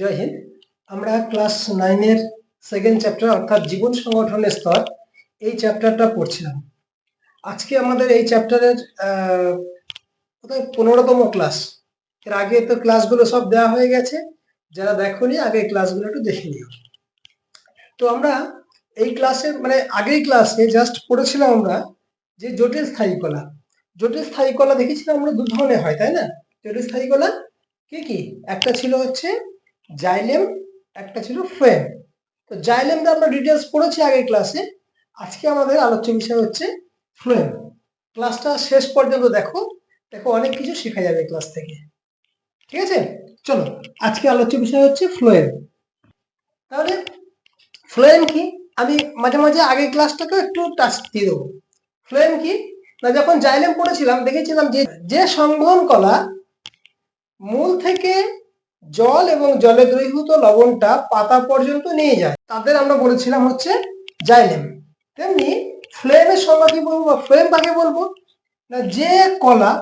জয় হিন্দ। আমরা ক্লাস নাইনের second chapter অর্থাৎ জীবন সংগঠনের স্তর, এই চ্যাপ্টারটা পড়ছিলাম। আজকে আমাদের এই চ্যাপ্টারের কোথায়? পনেরোতম ক্লাস এর আগে তো ক্লাসগুলো সব দেওয়া হয়ে গেছে। যারা দেখোনি, আগে ক্লাসগুলো একটু দেখে নিও। তো আমরা এই ক্লাসে মানে আগেই ক্লাসে জাস্ট পড়েছিলাম আমরা যে জটিল স্থায়ী কলা। জটিল স্থায়ী কলা দেখেছিলাম আমরা দু ধরনের হয়, তাই না? জটিল স্থায়ী কলা কি কি? একটা ছিল হচ্ছে জাইলেম একটা ছিল ফ্রেম। তো জাইলেমটা আমরা ডিটেলস পড়েছি আগের ক্লাসে আজকে আমাদের আলোচ্য বিষয় হচ্ছে ফ্রেম। ক্লাসটা শেষ পর্যন্ত দেখো দেখো অনেক কিছু শেখা যাবে ক্লাস থেকে। ঠিক আছে? চলো, আজকে আলোচ্য বিষয় হচ্ছে ফ্লোয়েম তাহলে ফ্লোয়েম কি? আমি মাঝে মাঝে আগের ক্লাসটাকে একটু টাচ দিয়ে দেবো। ফ্লোয়েম কি? না, যখন জাইলেম পড়েছিলাম, দেখেছিলাম যে যে সংবহন কলা মূল থেকে জল এবং জলে দ্রবীভূত লবণটা পাতা পর্যন্ত নিয়ে যায়। তাদের আমরা বলেছিলাম হচ্ছে জাইলেম। তেমনি ফ্লেমের সংজ্ঞা কি বলব? বা ফ্লেম কাকে বলব? না, যে কলা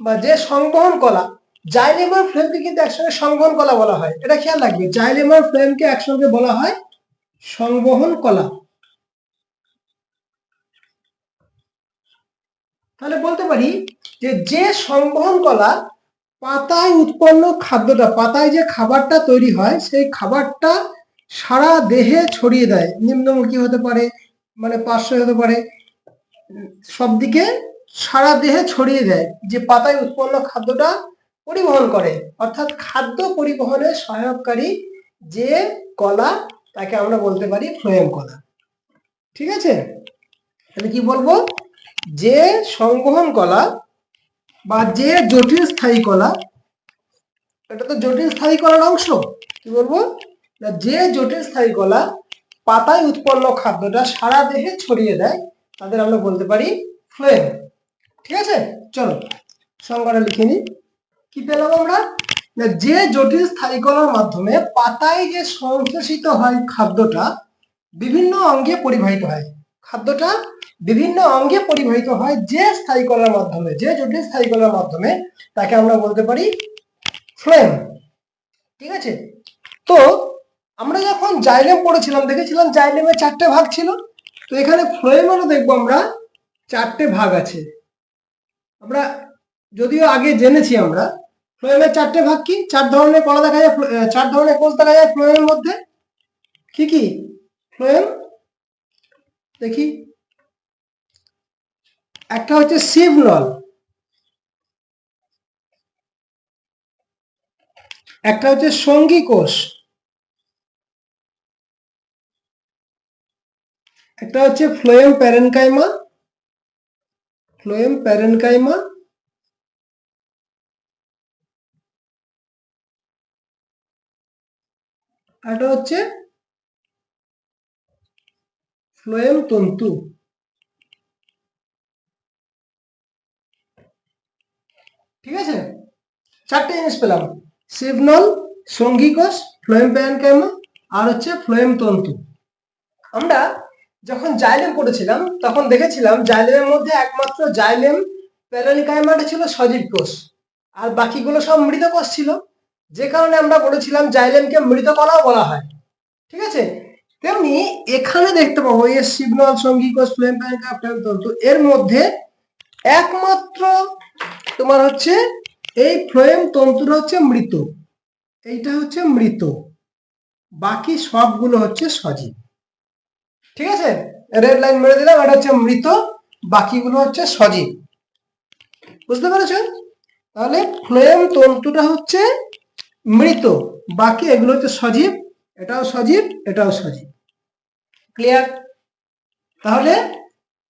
বা যে সংবহন কলা জাইলেম আর ফ্লেমকে কিন্তু একসঙ্গে সংবহন কলা বলা হয়। এটা খেয়াল রাখবে জাইলেম আর ফ্লেমকে একসঙ্গে বলা হয় সংবহন কলা। তাহলে বলতে পারি যে যে সংবহন কলা পাতায় উৎপন্ন খাদ্যটা, পাতায় যে খাবারটা তৈরি হয়, সেই খাবারটা সারা দেহে ছড়িয়ে দেয়। নিম্নমুখী হতে পারে মানে পার্শ্ব হতে পারে, সব দিকে সারা দেহে ছড়িয়ে দেয়, যে পাতায় উৎপন্ন খাদ্যটা পরিবহন করে। অর্থাৎ খাদ্য পরিবহনে সহায়ককারী যে কলা, তাকে আমরা বলতে পারি ফ্লোয়েম কলা। ঠিক আছে? তাহলে কি বলব? যে সংবহন কলা বা যে জটিল স্থায়ী কলা, এটা তো জটিল স্থায়ী কলার অংশ, কি বলব? যে জটিল স্থায়ী কলা পাতায় উৎপন্ন খাদ্যটা সারা দেহে ছড়িয়ে দেয়, তাদের আমরা বলতে পারি ফ্লেম। ঠিক আছে? চলো, সংজ্ঞাটা লিখে নিই। কি পেলাম আমরা? না, যে জটিল স্থায়ী কলার মাধ্যমে পাতায় যে সংশ্লেষিত হয় খাদ্যটা, বিভিন্ন অঙ্গে পরিবাহিত হয়। খাদ্যটা বিভিন্ন অঙ্গে পরিবাহিত হয় যে স্থায়ী কলার মাধ্যমে, যে জটিল স্থায়ী কলার মাধ্যমে, তাকে আমরা বলতে পারি ফ্লেম। ঠিক আছে? তো আমরা যখন জাইলেম পড়েছিলাম, দেখেছিলাম জাইলেমের চারটে ভাগ ছিল? তো এখানে ফ্লোয়েমেরও দেখব আমরা চারটে ভাগ আছে। আমরা যদিও আগে জেনেছি আমরা ফ্লোয়েমের চারটে ভাগ কি? চার ধরনের কলা দেখা যায় চার ধরনের কোষ দেখা যায় ফ্লোয়েমের মধ্যে। কি কি? ফ্লোয়েম দেখি। একটা হচ্ছে শিবনল একটা হচ্ছে সঙ্গী কোষ। একটা হচ্ছে ফ্লোয়েম প্যারেনকাইমা। Phloem parenchyma. একটা হচ্ছে ফ্লোয়েম তন্তু। ঠিক আছে? চারটে জিনিস পেলাম। সিভনল সঙ্গী কোষ ফ্লোয়েম প্যারেনকাইমা আর হচ্ছে ফ্লোয়েম তন্তু। আমরা যখন জাইলেম পড়েছিলাম তখন দেখেছিলাম জাইলেমের মধ্যে একমাত্র জাইলেম প্যারেনকাইমাটা ছিল সজীব কোষ। আর বাকিগুলো সব মৃত কোষ ছিল। যে কারণে আমরা বলেছিলাম জাইলেমকে মৃত কলাও বলা হয়। ঠিক আছে? তেমনি এখানে দেখতে পাবো এই সিগনাল সঙ্গী কোষ ফ্লেম ফ্লেম তন্তু, এর মধ্যে একমাত্র তোমার হচ্ছে এই ফ্লোয়েম তন্তুটা হচ্ছে মৃত। এইটা হচ্ছে মৃত। বাকি সবগুলো হচ্ছে সজীব। ঠিক আছে? রেড লাইন মেরে দিলাম, এটা হচ্ছে মৃত, বাকিগুলো হচ্ছে সজীব। বুঝতে পেরেছ? তাহলে ফ্লোয়েম তন্তুটা হচ্ছে মৃত, বাকি এগুলো হচ্ছে সজীব, এটাও সজীব এটাও সজীব। ক্লিয়ার তাহলে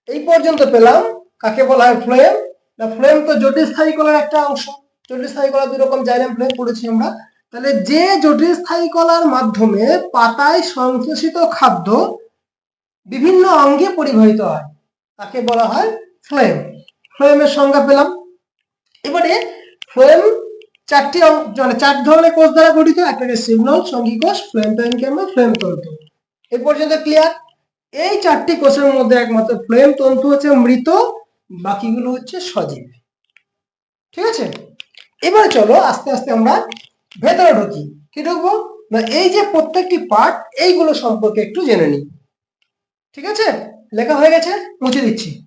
এই পর্যন্ত পেলাম। কাকে বলা হয় ফ্লোয়েম না ফ্লোয়েম তো জটিল স্থায়ী কলার একটা অংশ। জটিল স্থায়ী কলা দুই রকম জাইলেম ফ্লোয়েম পড়েছি আমরা। তাহলে যে জটিল স্থায়ী কলার মাধ্যমে পাতায় সংশ্লেষিত খাদ্য বিভিন্ন অঙ্গে পরিবাহিত হয়, তাকে বলা হয় ফ্লেম ফ্লেমের সংজ্ঞা পেলাম। এবারে ফ্লেম চারটি মানে চার ধরনের কোষ দ্বারা গঠিত। একটা হচ্ছে সিগনাল সঙ্গী কোষ ফ্লেম প্যানকেমা ফ্লেম তন্তু। এ পর্যন্ত ক্লিয়ার এই চারটি কোষের মধ্যে একমাত্র ফ্লেম তন্তু হচ্ছে মৃত বাকিগুলো হচ্ছে সজীব। ঠিক আছে? এবার চলো আস্তে আস্তে আমরা ভেতরে ঢুকি। কি ঢুকবো? না, এই যে প্রত্যেকটি পার্ট এইগুলো সম্পর্কে একটু জেনে নিই। ঠিক আছে? লেখা হয়ে গেছে, মুছে দিচ্ছি।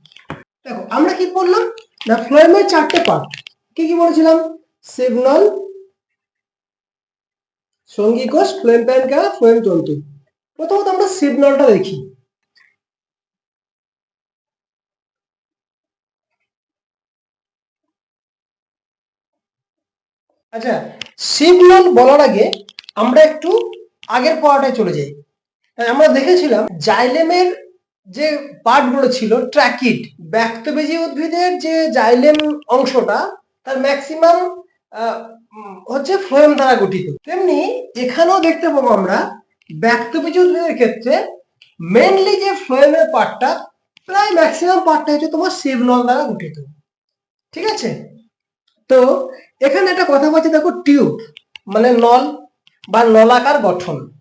দেখো, আমরা কি পড়লাম না ফ্লোয়েমের চারটে পার্ট কি কি বলেছিলাম? সিগনাল, সঙ্গী কোষ ফ্লোয়েম প্যানকা ফ্লোয়েম তন্তু। প্রথমত আমরা সিগনালটা দেখি। আচ্ছা সিগনাল বলার আগে আমরা একটু আগের পড়াটায় চলে যাই। আমরা দেখেছিলাম জাইলেমের যে পার্টগুলো ছিল, ট্র্যাকিড ব্যক্তবেজী উদ্ভিদের যে জাইলেম অংশটা, তার ম্যাক্সিমাম হচ্ছে ফ্লোয়েম দ্বারা গঠিত। তেমনি এখানেও দেখতে পাবো আমরা ব্যক্তবেজী উদ্ভিদের ক্ষেত্রে মেনলি যে ফ্লোয়েমের পার্টটা প্রায় ম্যাক্সিমাম পার্টটা হচ্ছে তোমার সিভনল দ্বারা গঠিত। ঠিক আছে? তো এখানে একটা কথা বলছে, দেখো টিউব মানে নল বা নলাকার গঠন।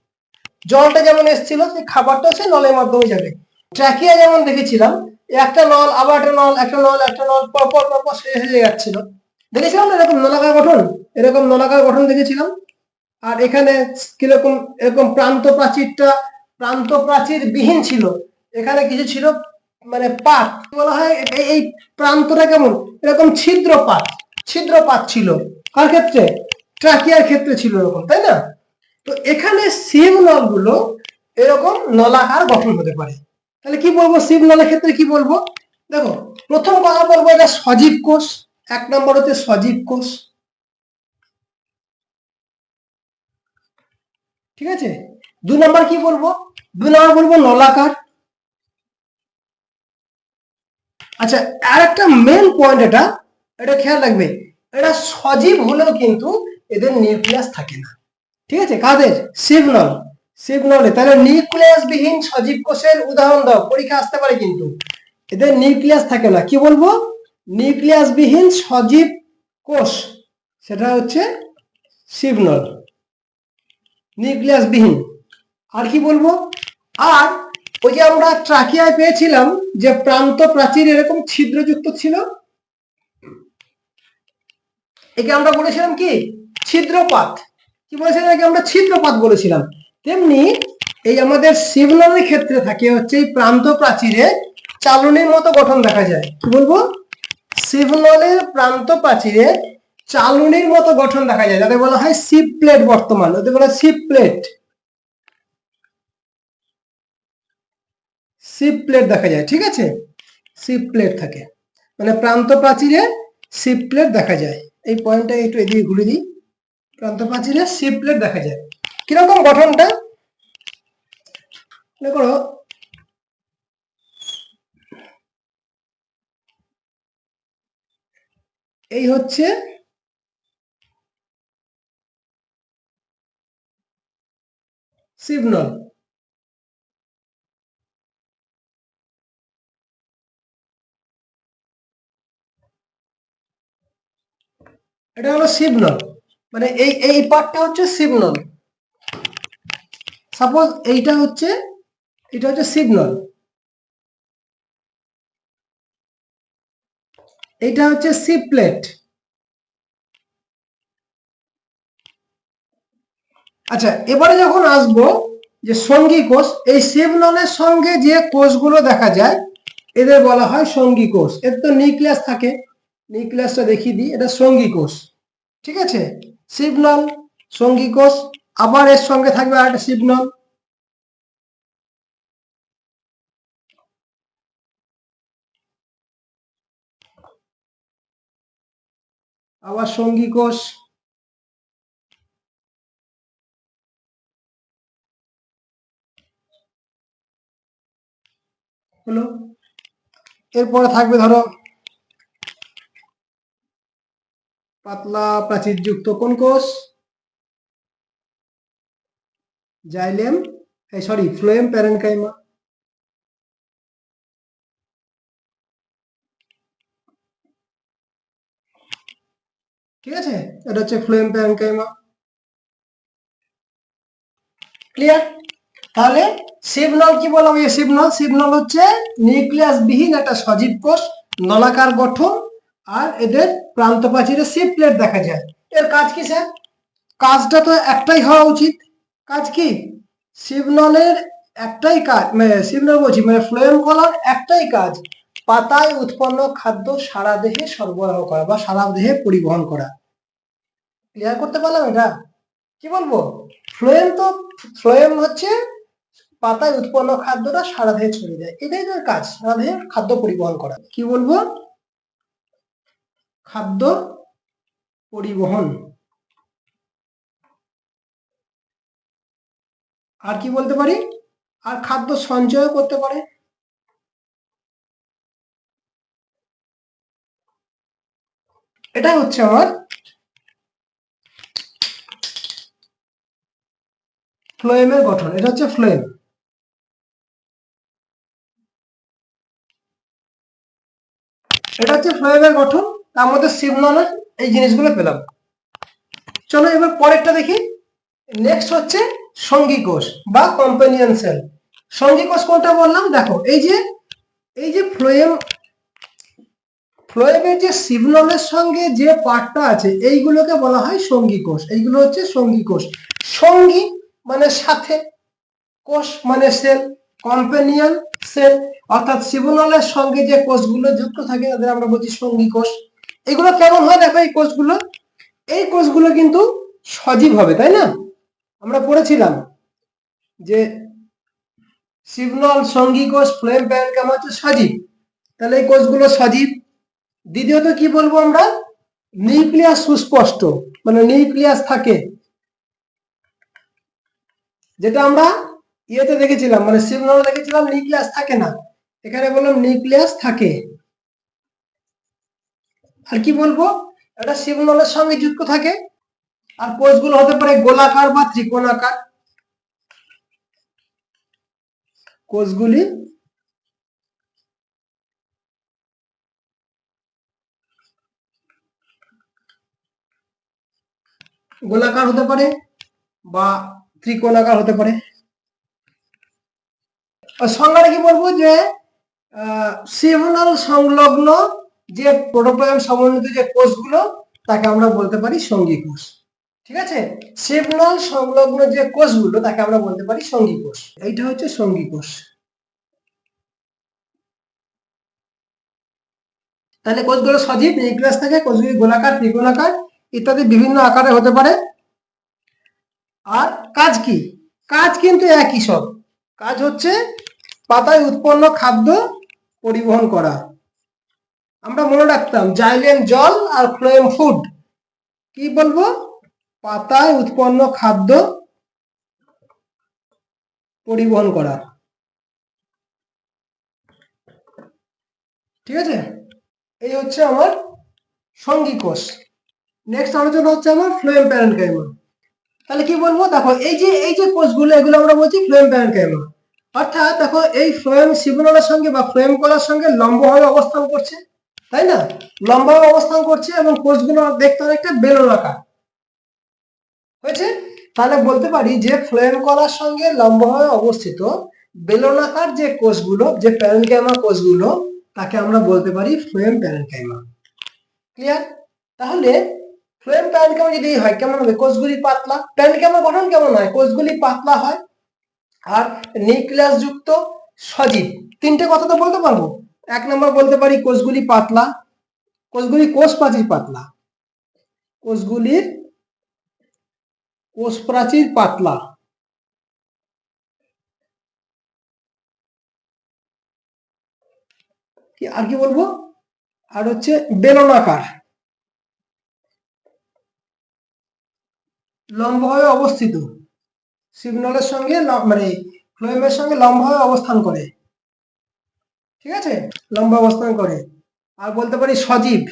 জলটা যেমন এসেছিল, সেই খাবারটা সে নলের মাধ্যমে যাবে। ট্র্যাকিয়া যেমন দেখেছিলাম, একটা নল, আবার একটা নল একটা নল একটা নল পরপর পরপর শেষ হয়ে যাচ্ছিল। দেখেছিলাম না এরকম নলাকার গঠন? এরকম নলাকার গঠন দেখেছিলাম। আর এখানে কীরকম, এরকম প্রান্ত প্রাচীরটা, প্রান্ত প্রাচীর বিহীন ছিল। এখানে কিছু ছিল মানে পাত। বলা হয় এই- প্রান্তটা কেমন? এরকম ছিদ্রপাত ছিদ্রপাত ছিল। কার ক্ষেত্রে? ট্রাকিয়ার ক্ষেত্রে ছিল এরকম, তাই না? তো এখানে সিম নলগুলো এরকম নলাকার গঠন হতে পারে। তাহলে কি বলব সিম নলের ক্ষেত্রে কি বলব? দেখো, প্রথম কথা বলব এটা সজীব কোষ। এক নম্বর হচ্ছে সজীব কোষ। ঠিক আছে? দুই নম্বর কি বলব? দুই নম্বর বলব নলাকার। আচ্ছা আর একটা মেন পয়েন্ট এটা এটা খেয়াল রাখবে। এটা সজীব হলেও কিন্তু এদের নিউক্লিয়াস থাকে না। ঠিক আছে? কাদের? সিগনল। সিগনলে তাহলে নিউক্লিয়াস বিহীন সজীব কোষের উদাহরণ দাও, পরীক্ষা আসতে পারে কিন্তু। এদের নিউক্লিয়াস থাকে না। কি বলব? নিউক্লিয়াস বিহীন সজীব কোষ, সেটা হচ্ছে সিগনল। নিউক্লিয়াস বিহীন আর কি বলব? আর ওই যে আমরা ট্রাকিয়ায় পেয়েছিলাম যে প্রান্ত প্রাচীর এরকম ছিদ্রযুক্ত ছিল একে আমরা বলেছিলাম কি? ছিদ্রপাত। কি বলেছিলাম? একে আমরা ছিদ্রপাত বলেছিলাম। তেমনি এই আমাদের সিগনালের ক্ষেত্রে থাকে হচ্ছে এই প্রান্ত প্রাচীরে চালনির মতো গঠন দেখা যায়। কি বলব? সিগনালের প্রান্ত প্রাচীরে চালনির মতো গঠন দেখা যায়। যাদের বলা হয় সিপ প্লেট বর্তমান। ওদের বলা হয় সিপ প্লেট সিপ প্লেট দেখা যায়, ঠিক আছে? সিপ প্লেট থাকে। মানে প্রান্ত প্রাচীরে সিপ প্লেট দেখা যায়। এই পয়েন্টটা একটু এদিকে ঘুরে দিই। প্রান্ত প্রাচীরে সিপ প্লেট দেখা যায়। কীরকম গঠনটা? মনে করো, এই হচ্ছে সিগনল এটা হলো সিগনল মানে এই এই পার্টটা হচ্ছে সিগনল সাপোজ এইটা হচ্ছে, এটা হচ্ছে সিগনল এইটা হচ্ছে সি প্লেট আচ্ছা এবারে যখন আসব যে সঙ্গী কোষ, এই সিগনলের সঙ্গে যে কোষগুলো দেখা যায়, এদের বলা হয় সঙ্গী কোষ। এর তো নিউক্লিয়াস থাকে। নিউক্লিয়াসটা দেখিয়ে দিই, এটা সঙ্গী কোষ, ঠিক আছে? সিগনল সঙ্গী কোষ, আবার এর সঙ্গে থাকবে আর একটা সিগনল আবার সঙ্গী কোষ। হলো? এরপরে থাকবে ধরো পাতলা প্রাচীর যুক্ত কোন কোষ জাইলেম সরি, ফ্লোয়েম প্যারেনকাইমা। ঠিক আছে? এটা হচ্ছে ফ্লোয়েম প্যারেনকাইমা। ক্লিয়ার তাহলে শিবনল কি বললাম এই শিবনল শিবনল হচ্ছে নিউক্লিয়াস বিহীন একটা সজীব কোষ, নলাকার গঠন আর এদের প্রান্ত প্রাচীরে সিপ প্লেট দেখা যায়। এর কাজ কি স্যার কাজটা তো একটাই হওয়া উচিত। কাজ কি? শিবনলের একটাই কাজ মানে শিবনল বলছি মানে ফ্লোয়েম কলার একটাই কাজ, পাতায় উৎপন্ন খাদ্য সারা দেহে সরবরাহ করা বা সারা দেহে পরিবহন করা। ক্লিয়ার করতে পারলাম এটা? কি বলব? ফ্লোয়েম তো, ফ্লোয়েম হচ্ছে পাতায় উৎপন্ন খাদ্যটা সারা দেহে ছড়িয়ে দেয়। এটাই তার কাজ, সারা দেহে খাদ্য পরিবহন করা। কি বলব? খাদ্য পরিবহন। আর কি বলতে পারি? আর খাদ্য সঞ্চয় করতে পারে। এটাই হচ্ছে আমার ফ্লোয়েমের গঠন। এটা হচ্ছে ফ্লোয়েম এটা হচ্ছে ফ্লোয়েমের গঠন। তার মধ্যে সিগনালের এই জিনিসগুলো পেলাম। চলো এবার পরেরটা দেখি। নেক্সট হচ্ছে সঙ্গী কোষ বা কম্পেনিয়ন সেল সঙ্গী কোষ কোনটা বললাম? দেখো, এই যে এই যে ফ্লোয়েম ফ্লোয়েমের যে সিগনালের সঙ্গে যে পার্টটা আছে, এইগুলোকে বলা হয় সঙ্গী কোষ। এইগুলো হচ্ছে সঙ্গী কোষ। সঙ্গী মানে সাথে, কোষ মানে সেল কম্পেনিয়ন সেল অর্থাৎ সিবনলের সঙ্গে যে কোষগুলো যুক্ত থাকে, তাদের আমরা বলছি সঙ্গী কোষ। এগুলো কেমন হয়? দেখো এই কোষগুলো। এই কোষগুলো কিন্তু সজীব হবে, তাই না? আমরা পড়েছিলাম যে সিগনল সঙ্গী কোষ, ফ্লেম প্যান কেমন হচ্ছে সজীব। তাহলে এই কোষগুলো সজীব। দ্বিতীয়ত কি বলব আমরা? নিউক্লিয়াস সুস্পষ্ট মানে নিউক্লিয়াস থাকে। যেটা আমরা ইয়েতে দেখেছিলাম মানে সিগনল দেখেছিলাম নিউক্লিয়াস থাকে না। এখানে বললাম নিউক্লিয়াস থাকে। আর কি বলব? এটা সিগনলের সঙ্গে যুক্ত থাকে। আর কোষগুলো হতে পারে গোলাকার বা ত্রিকোণাকার। কোষগুলি গোলাকার হতে পারে বা ত্রিকোণাকার হতে পারে। সংজ্ঞাটা কি বলব যে সিভনাল সংলগ্ন যে প্রোটোপ্লাজম সমন্বিত যে কোষগুলো তাকে আমরা বলতে পারি সঙ্গী কোষ ঠিক আছে? সেবনল সংলগ্ন যে কোষগুলো তাকে আমরা বলতে পারি সঙ্গী কোষ এইটা হচ্ছে সঙ্গী কোষ তাহলে কোষগুলো সজীব নিউক্লিয়াস থাকে কোষগুলি গোলাকার, ত্রিকোণাকার ইত্যাদি বিভিন্ন আকারে হতে পারে। আর কাজ কি? কাজ কিন্তু একই সব। কাজ হচ্ছে পাতায় উৎপন্ন খাদ্য পরিবহন করা। আমরা মনে রাখতাম জাইলেম জল আর ফ্লোয়েম ফুড। কি বলব? পাতায় উৎপন্ন খাদ্য পরিবহন করা। ঠিক আছে? এই হচ্ছে আমার সঙ্গী কোষ। নেক্সট আলোচনা হচ্ছে আমার ফ্লোয়েম প্যারেন্ট প্যারেন্টকাইমা তাহলে কি বলব? দেখো, এই যে এই যে কোষগুলো, এগুলো আমরা বলছি ফ্লোয়েম প্যারেন্ট প্যারেন্টকাইমা অর্থাৎ দেখো, এই ফ্লোয়েম সিবনলের সঙ্গে বা ফ্লোয়েম কলার সঙ্গে লম্বভাবে অবস্থান করছে। তাই না? লম্বাভাবে অবস্থান করছে এবং কোষগুলো দেখতে অনেকটা বেলনাকার হয়েছে? তাহলে বলতে পারি যে ফ্লোয়েম কলার সঙ্গে লম্বভাবে অবস্থিত বেলনাকার যে কোষগুলো, যে প্যারেনকাইমা কোষগুলো, তাকে আমরা বলতে পারি ফ্লোয়েম প্যারেনকাইমা। ক্লিয়ার তাহলে ফ্লোয়েম প্যারেনকাইমা যদি হয়, কেমন হবে? কোষগুলি পাতলা। প্যারেনকাইমা গঠন কেমন হয়? কোষগুলি পাতলা হয় আর নিউক্লিয়াস যুক্ত সজীব। তিনটে কথা তো বলতে পারব? এক নম্বর বলতে পারি কোষগুলি পাতলা, কোষগুলি কোষ প্রাচীর পাতলা। কোষগুলির কোষ প্রাচীর পাতলা। কি, আর কি বলব? আর হচ্ছে বেলনাকার। লম্বভাবে অবস্থিত। সিগন্যালের সঙ্গে মানে ফ্লোয়েমের সঙ্গে লম্বভাবে অবস্থান করে। ঠিক আছে? লম্বা অবস্থান করে। আর বলতে পারি সজীব।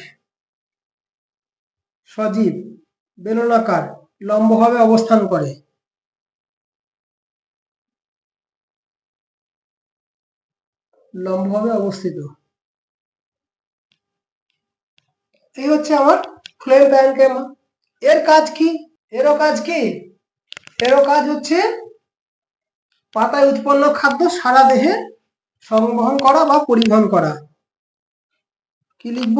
সজীব, বেলনাকার, লম্বভাবে অবস্থান করে। লম্বভাবে অবস্থিত। এই হচ্ছে আমার ফ্লোয়েম প্যারেনকাইমা এর কাজ কি? এরও কাজ কি? এরও কাজ হচ্ছে পাতায় উৎপন্ন খাদ্য সারা দেহে সংবহন করা বা পরিবহন করা। কি লিখব?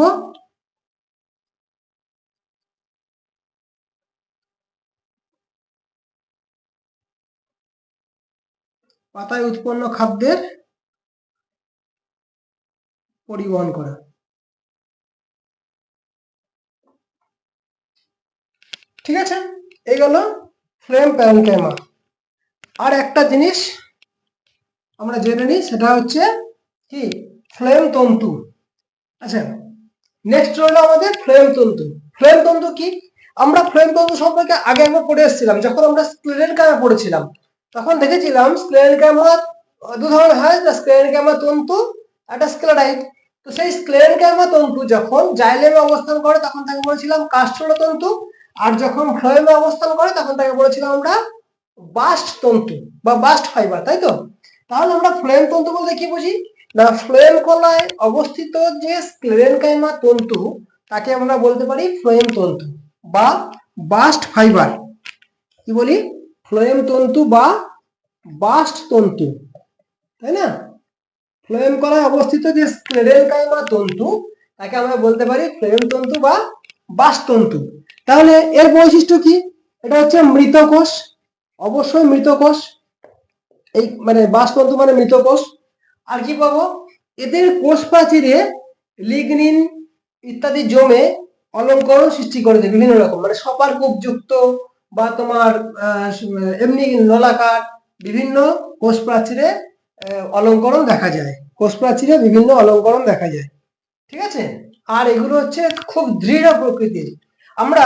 পাতায় উৎপন্ন খাদ্যের পরিবহন করা। ঠিক আছে? এই গেল ফ্রেম প্যারেন্টেমা আর একটা জিনিস আমরা জেনে নিই, সেটা হচ্ছে কি? ফ্লেম তন্তু। আচ্ছা নেক্সট রইল আমাদের ফ্লেম তন্তু। ফ্লেম তন্তু কি? আমরা ফ্লেম তন্তু সম্পর্কে আগে একবার পড়ে এসেছিলাম, যখন আমরা স্ক্লেরেন ক্যামা পড়েছিলাম, তখন দেখেছিলাম স্ক্লেরেন ক্যামা, দু ধরনের হয় স্ক্লেরেন ক্যামা তন্তু, একটা স্ক্লেরাইট। তো সেই স্ক্লেরেন ক্যামা তন্তু যখন জাইলেমে অবস্থান করে, তখন তাকে বলেছিলাম কাস্ট্রোল তন্তু, আর যখন ফ্লোয়েমে অবস্থান করে, তখন তাকে বলেছিলাম আমরা বাস্ট তন্তু, বা বাস্ট ফাইবার, তাই তো? তাহলে আমরা ফ্লোয়েম তন্তু বলতে কি বুঝি? না ফ্লোয়েম কলায় অবস্থিত যে স্ক্লেরেনকাইমা তন্তু, তাকে আমরা বলতে পারি ফ্লোয়েম তন্তু বা বাস্ট ফাইবার কি বলি? ফ্লোয়েম তন্তু বা বাস্ট তন্তু। তাই না? ফ্লোয়েম কলায় অবস্থিত যে স্ক্লেরেনকাইমা তন্তু, তাকে আমরা বলতে পারি ফ্লোয়েম তন্তু বা বাস্ট তন্তু। তাহলে এর বৈশিষ্ট্য কি? এটা হচ্ছে মৃত কোষ। অবশ্যই মৃত কোষ। এই মানে বাসতন্তু মানে মৃত কোষ। আর কি পাবো? এদের কোষ প্রাচীরে লিগনিন ইত্যাদি জমে অলঙ্করণ সৃষ্টি করে দেয় বিভিন্ন রকম। মানে সপার যুক্ত বা তোমার এমনি নলাকার বিভিন্ন কোষ প্রাচীরে অলঙ্করণ দেখা যায়। কোষ প্রাচীরে বিভিন্ন অলঙ্করণ দেখা যায়। ঠিক আছে? আর এগুলো হচ্ছে খুব দৃঢ় প্রকৃতির। আমরা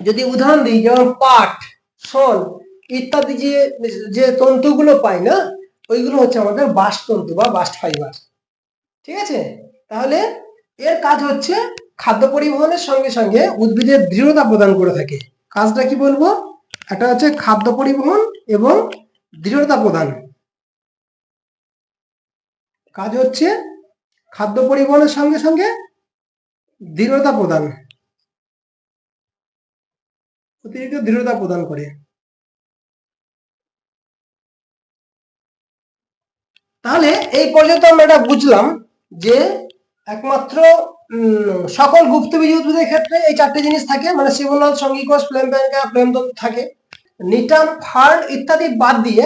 যদি উদাহরণ দিই, যেমন পাট, শোল ইত্যাদি যে যে তন্তুগুলো পাই না, ওইগুলো হচ্ছে আমাদের বাসতন্তু বা বাস্ট ফাইবার। ঠিক আছে? তাহলে এর কাজ হচ্ছে খাদ্য পরিবহনের সঙ্গে সঙ্গে উদ্ভিদের দৃঢ়তা প্রদান করে থাকে। কাজটা কি বলব? একটা হচ্ছে খাদ্য পরিবহন এবং দৃঢ়তা প্রদান। কাজ হচ্ছে খাদ্য পরিবহনের সঙ্গে সঙ্গে দৃঢ়তা প্রদান। অতিরিক্ত দৃঢ়তা প্রদান করে। তাহলে এই পর্যন্ত আমরা এটা বুঝলাম যে একমাত্র সকল গুপ্তবীজ উদ্ভিদের ক্ষেত্রে এই চারটি জিনিস থাকে। মানে সিমোনাল সঙ্গীকোষ ফ্লেম ব্যাংকা ফ্লেম থাকে। নিটাম ফার্ন ইত্যাদি বাদ দিয়ে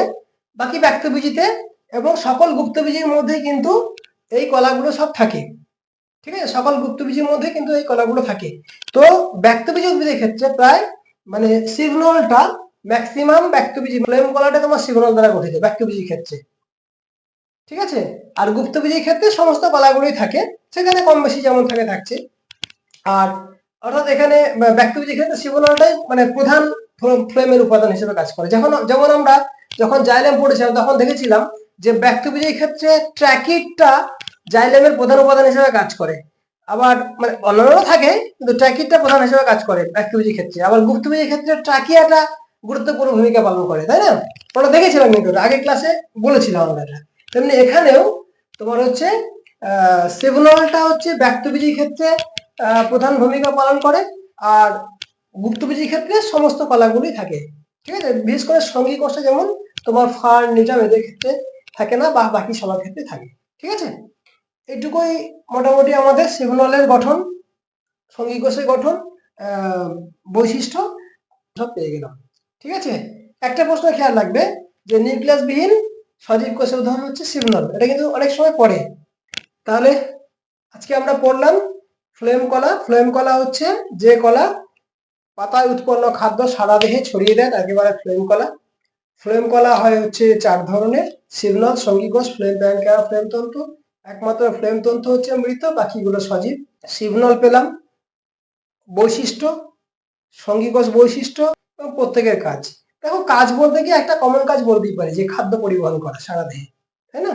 বাকি ব্যক্তবীজিতে এবং সকল গুপ্তবীজের মধ্যে কিন্তু এই কলাগুলো সব থাকে। ঠিক আছে? সকল গুপ্তবীজের মধ্যে কিন্তু এই কলাগুলো থাকে। তো ব্যক্তবীজ উদ্ভিদের ক্ষেত্রে প্রায় মানে সিগনলটা ম্যাক্সিমাম ব্যক্তবীজি ফ্লেম কলাটা তোমার সিগনল দ্বারা গঠিত ব্যক্তবীজির ক্ষেত্রে। ঠিক আছে? আর গুপ্তবীজের ক্ষেত্রে সমস্ত কলাগুলোই থাকে, সেখানে কম বেশি যেমন থাকে, থাকছে। আর অর্থাৎ এখানে ব্যক্তবীজের ক্ষেত্রে সিগনলটাই মানে প্রধান ফ্লেমের উপাদান হিসেবে কাজ করে। যখন, যেমন আমরা যখন জাইলেম পড়েছিলাম, তখন দেখেছিলাম যে ব্যক্তবীজের ক্ষেত্রে ট্র্যাকিটটা জাইলেমের প্রধান উপাদান হিসেবে কাজ করে। আবার মানে অন্যান্য থাকে, কিন্তু ট্র্যাকিটটা প্রধান হিসেবে কাজ করে ব্যক্তবীজের ক্ষেত্রে। আবার গুপ্তবীজের ক্ষেত্রে ট্রাকিয়াটা গুরুত্বপূর্ণ ভূমিকা পালন করে, তাই না? আমরা দেখেছিলাম কিন্তু, আগের ক্লাসে বলেছিলাম আমরা এটা। তেমনি এখানেও তোমার হচ্ছে সেভনলটা হচ্ছে ব্যক্তবীজের ক্ষেত্রে প্রধান ভূমিকা পালন করে আর গুপ্তবীজের ক্ষেত্রে সমস্ত কলাগুলি থাকে। ঠিক আছে? বিশেষ করে সঙ্গী কোষে যেমন তোমার ফার, নিজাম এদের ক্ষেত্রে থাকে না বা বাকি সবার ক্ষেত্রে থাকে। ঠিক আছে? এইটুকুই মোটামুটি আমাদের সেভনলের গঠন, সঙ্গী কোষের গঠন বৈশিষ্ট্য সব পেয়ে গেলাম। ঠিক আছে? একটা প্রশ্ন খেয়াল রাখবে যে নিউক্লিয়াসবিহীন সজীব কোষের উদাহরণ হচ্ছে সিগনল এটা কিন্তু অনেক সময় পড়ে। তাহলে আজকে আমরা পড়লাম ফ্লেম কলা। ফ্লেম কলা হচ্ছে যে কলা পাতায় উৎপন্ন খাদ্য সারা দেহে ছড়িয়ে দেয় তাকে বলে ফ্লেম কলা। ফ্লেম কলা হয় হচ্ছে চার ধরনের। সিগনল সঙ্গীকোষ ফ্লেম ব্যাংকার ফ্লেম তন্তু। একমাত্র ফ্লেম তন্তু হচ্ছে মৃত, বাকিগুলো সজীব। সিগনল পেলাম। বৈশিষ্ট্য সঙ্গীকোষ বৈশিষ্ট্য এবং প্রত্যেকের কাজ। দেখো, কাজ বলতে গিয়ে একটা কমন কাজ বলতেই পারি, যে খাদ্য পরিবহন করা সারা দেহে তাই না?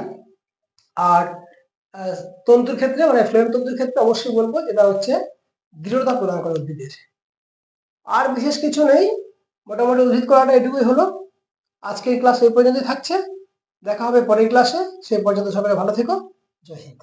আর তন্তুর ক্ষেত্রে মানে ফ্লেম তন্তুর ক্ষেত্রে অবশ্যই বলব যেটা হচ্ছে দৃঢ়তা প্রদান করে উদ্ভিদের। আর বিশেষ কিছু নেই, মোটামুটি উদ্ভিদ করাটা এটুকুই হলো। আজকের ক্লাস এই পর্যন্তই থাকছে, দেখা হবে পরের ক্লাসে সেই পর্যন্ত সবাই ভালো থেকো, জয় হিন্দ।